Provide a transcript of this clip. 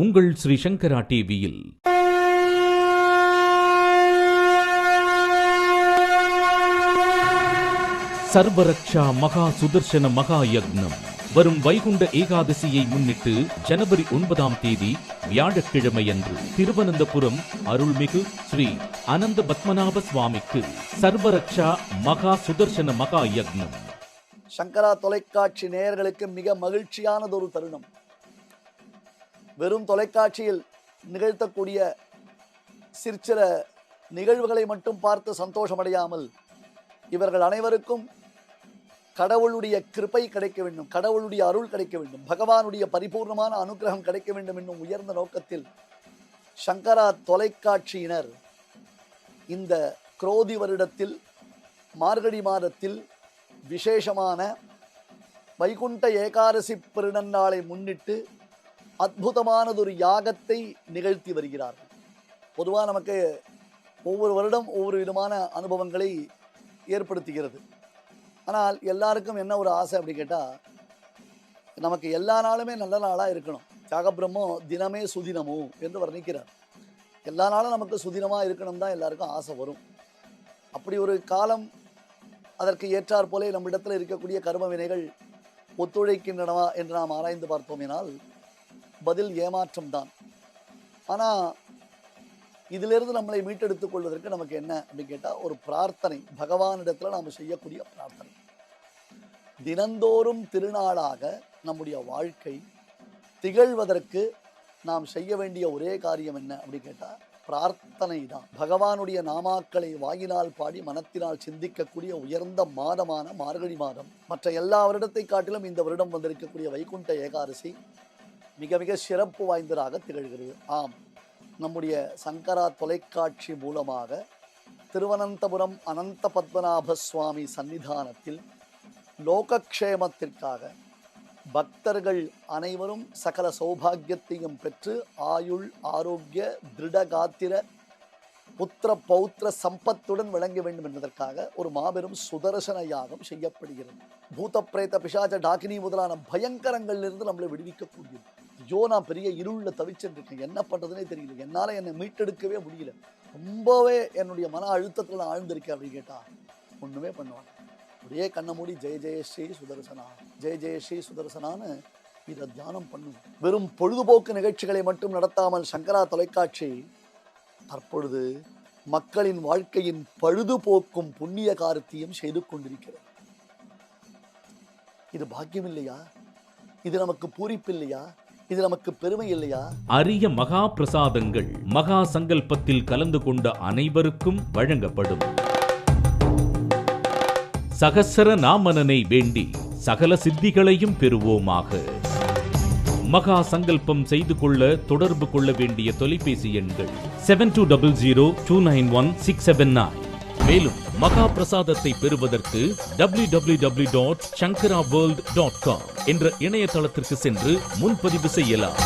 உங்கள் ஸ்ரீ சங்கரா டிவியில். சர்வரக்ஷா மகா சுதர்சன மகா யக்னம். வரும் வைகுண்ட ஏகாதசியை முன்னிட்டு ஜனவரி ஒன்பதாம் தேதி வியாழக்கிழமையன்று திருவனந்தபுரம் அருள்மிகு ஸ்ரீ அனந்த பத்மநாப சுவாமிக்கு சர்வரக்ஷா மகா சுதர்சன மகா யக்னம். சங்கரா தொலைக்காட்சி நேயர்களுக்கு மிக மகிழ்ச்சியானதொரு தருணம். வெறும் தொலைக்காட்சியில் நிகழ்த்தக்கூடிய சிற்சில நிகழ்வுகளை மட்டும் பார்த்து சந்தோஷமடையாமல் இவர்கள் அனைவருக்கும் கடவுளுடைய கிருப்பை கிடைக்க வேண்டும் கடவுளுடைய அருள் கிடைக்க வேண்டும் பகவானுடைய பரிபூர்ணமான அனுக்கிரகம் கிடைக்க வேண்டும் என்னும் உயர்ந்த நோக்கத்தில் சங்கரா தொலைக்காட்சியினர் இந்த குரோதி வருடத்தில் மார்கழி மாதத்தில் விசேஷமான வைகுண்ட ஏகாதசி பெருநன்னாளை முன்னிட்டு அற்புதமானதொரு யாகத்தை நிகழ்த்தி வருகிறார்கள். பொதுவாக நமக்கு ஒவ்வொரு வருடம் ஒவ்வொரு விதமான அனுபவங்களை ஏற்படுத்துகிறது. ஆனால் எல்லாருக்கும் என்ன ஒரு ஆசை அப்படி கேட்டால் நமக்கு எல்லா நாளுமே நல்ல நாளாக இருக்கணும். தியாகபிரம்மோ தினமே சுதினமோ என்று வர்ணிக்கிறார். எல்லா நாளும் நமக்கு சுதினமாக இருக்கணும் தான் எல்லாருக்கும் ஆசை வரும். அப்படி ஒரு காலம் அதற்கு ஏற்றாற் போலே நம்மிடத்தில் இருக்கக்கூடிய கர்ம வினைகள் ஒத்துழைக்கின்றனவா என்று நாம் ஆராய்ந்து பார்த்தோமேனால் பதில் ஏமாற்றம் தான் ஆனால் இதிலிருந்து நம்மளை மீட்டெடுத்துக் கொள்வதற்கு நமக்கு என்ன அப்படின்னு கேட்டால் ஒரு பிரார்த்தனை. பகவானிடத்தில் நாம் செய்யக்கூடிய பிரார்த்தனை. தினந்தோறும் திருநாளாக நம்முடைய வாழ்க்கை திகழ்வதற்கு நாம் செய்ய வேண்டிய ஒரே காரியம் என்ன அப்படின்னு கேட்டால் பிரார்த்தனை தான் பகவானுடைய நாமாக்களை வாயினால் பாடி மனத்தினால் சிந்திக்கக்கூடிய உயர்ந்த மாதமான மார்கழி மாதம். மற்ற எல்லா வருடத்தை காட்டிலும் இந்த வருடம் வந்திருக்கக்கூடிய வைகுண்ட ஏகாதசி மிக மிக சிறப்பு வாய்ந்ததாக திகழ்கிறது. ஆம். நம்முடைய சங்கரா தொலைக்காட்சி மூலமாக திருவனந்தபுரம் அனந்த பத்மநாப சுவாமி சன்னிதானத்தில் லோகக்ஷேமத்திற்காக பக்தர்கள் அனைவரும் சகல சௌபாகியத்தையும் பெற்று ஆயுள் ஆரோக்கிய திருடகாத்திர புத்திர பௌத்திர சம்பத்துடன் விளங்க வேண்டும் என்பதற்காக ஒரு மாபெரும் சுதர்சன யாகம் செய்யப்படுகிறது. பூத பிரேத பிசாச்ச டாக்கினி முதலான பயங்கரங்களிலிருந்து நம்மளை விடுவிக்கக்கூடியது. ஐயோ நான் பெரிய இருளில் தவிச்சுட்டு இருக்கேன் என்ன பண்ணுறதுனே தெரியல. என்னால் என்னை மீட்டெடுக்கவே முடியல. ரொம்பவே என்னுடைய மன அழுத்தத்தில் நான் ஆழ்ந்திருக்கேன் அப்படின்னு கேட்டால் ஒன்றுமே பண்ணுவாங்க. ஒரே கண்ணை மூடி ஜெய ஸ்ரீ சுதர்சனா ஜெய ஸ்ரீ சுதர்சனான்னு இதை தியானம் பண்ணும். வெறும் பொழுதுபோக்கு நிகழ்ச்சிகளை மட்டும் நடத்தாமல் சங்கரா தொலைக்காட்சி தற்பொழுது மக்களின் வாழ்க்கையின் பழுதுபோக்கும் புண்ணிய காரத்தையும் செய்து கொண்டிருக்கிறது. இது பாக்கியம் இல்லையா? இது நமக்கு பூரிப்பு இல்லையா? இது நமக்கு பெருமை இல்லையா? அரிய மகா பிரசாதங்கள் மகா சங்கல்பத்தில் கலந்து கொண்ட அனைவருக்கும் வழங்கப்படும். சகசர நாமனனை வேண்டி சகல சித்திகளையும் பெறுவோமாக. மகா சங்கல்பம் செய்து கொள்ள தொடர்பு கொள்ள வேண்டிய தொலைபேசி எண்கள் seven two double zero two nine one six seven nine மேலும் மகா பிரசாதத்தை பெறுவதற்கு W W W dot Sankara world dot com என்ற இணையதளத்திற்கு சென்று முன்பதிவு செய்யலாம்.